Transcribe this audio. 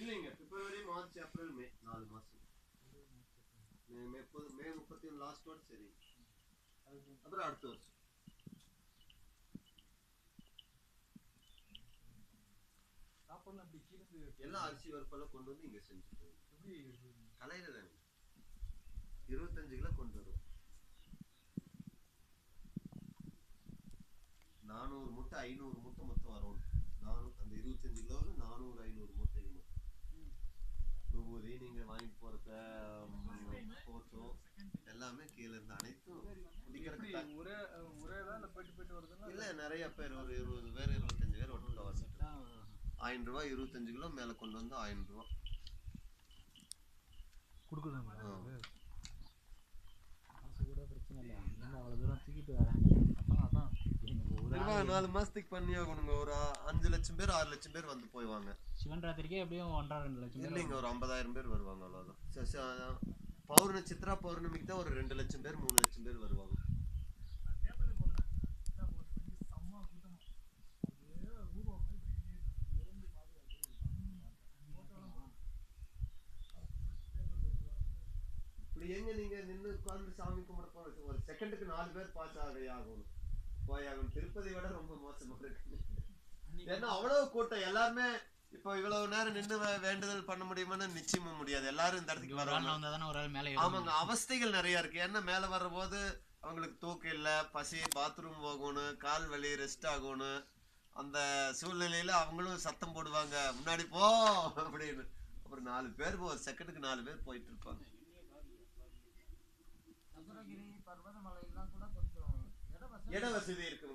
April May நாலு மாசம். மே மே முப்பது மே முப்பத்தி ஒன்று லாஸ்டோட சரி. அப்புறம் அடுத்த வருஷம். சாப்பாடுலாம் அப்படி கீழே எல்லாம் அரிசி பருப்பெல்லாம் கொண்டு வந்து இங்க செஞ்சுட்டு கலையில தானே இருபத்தஞ்சு கிலோ கொண்டு வரும் நானூறு மூட்டை ஐநூறு மூட்டை மொத்தம் வரும். நானூறு அந்த இருபத்தஞ்சு கிலோவில் நானூறு ஐநூறு மூட்டை மொத்தம் விபூதி நீங்க வாங்கி போறத போட்டோ எல்லாமே கீழே இருந்து அனைத்தும் குடிக்கிறதுக்கு எப்படி ஒரே ஒரே தான் இல்லை போயிட்டு போயிட்டு வருதுன்னா இல்ல நிறைய பேர் ஒரு இருபது பேர் இருபத்தஞ்சு பேர் ஒட்டுல வச்சுட்டு ஆயிரம் ரூபாய் இருபத்தஞ்சு கிலோ மேல கொண்டு வந்து ஆயிரம் ரூபாய் கொடுக்குதுங்களா ஆ. அது? காசு கூட பிரச்சனை இல்லை அவ்வளோ தூரம் தூக்கிட்டு வரேன் நாலு மாசத்துக்கு பண்ணி ஆகணுங்க. ஒரு அஞ்சு லட்சம் பேர் ஆறு லட்சம் பேர் வந்து போய்வாங்க. சிவன் ராத்திரிக்கே எப்படியும் ஒன்றரை ரெண்டு லட்சம் இல்லைங்க ஒரு ஐம்பதாயிரம் பேர் வருவாங்க அதான். பௌர்ணமி சித்ரா பௌர்ணமிக்கு தான் ஒரு ரெண்டு லட்சம் பேர் மூணு லட்சம் பேர் வருவாங்க. இப்படி எங்க நீங்க நின்னு உட்கார்ந்து சாமி கும்பிட போற ஒரு செகண்டுக்கு நாலு பேர் பாஸ் ஆக ஆகணும். போயாகணும் திருப்பதி விட ரொம்ப மோசமா இருக்கு. ஏன்னா அவ்வளவு கூட்டம். எல்லாருமே இப்போ இவ்வளவு நேரம் நின்னு வே- வேண்டுதல் பண்ண முடியுமான்னு நிச்சயமா முடியாது. எல்லாரும் இந்த இடத்துக்கு மேலே ஆமாங்க. அவஸ்தைகள் நிறைய இருக்கு. ஏன்னா மேல வர்றபோது அவங்களுக்கு தூக்கம் இல்ல. பசி பாத்ரூம் போகணும் கால் வலி ரெஸ்ட் ஆகணும். அந்த சூழ்நிலையில அவங்களும் சத்தம் போடுவாங்க. முன்னாடி போ! அப்படின்னு. அப்புறம் நாலு பேர் ஒரு செகண்டுக்கு நாலு பேர் போயிட்டு இருப்பாங்க. கூட கொஞ்சம் இட வசதி இருக்கு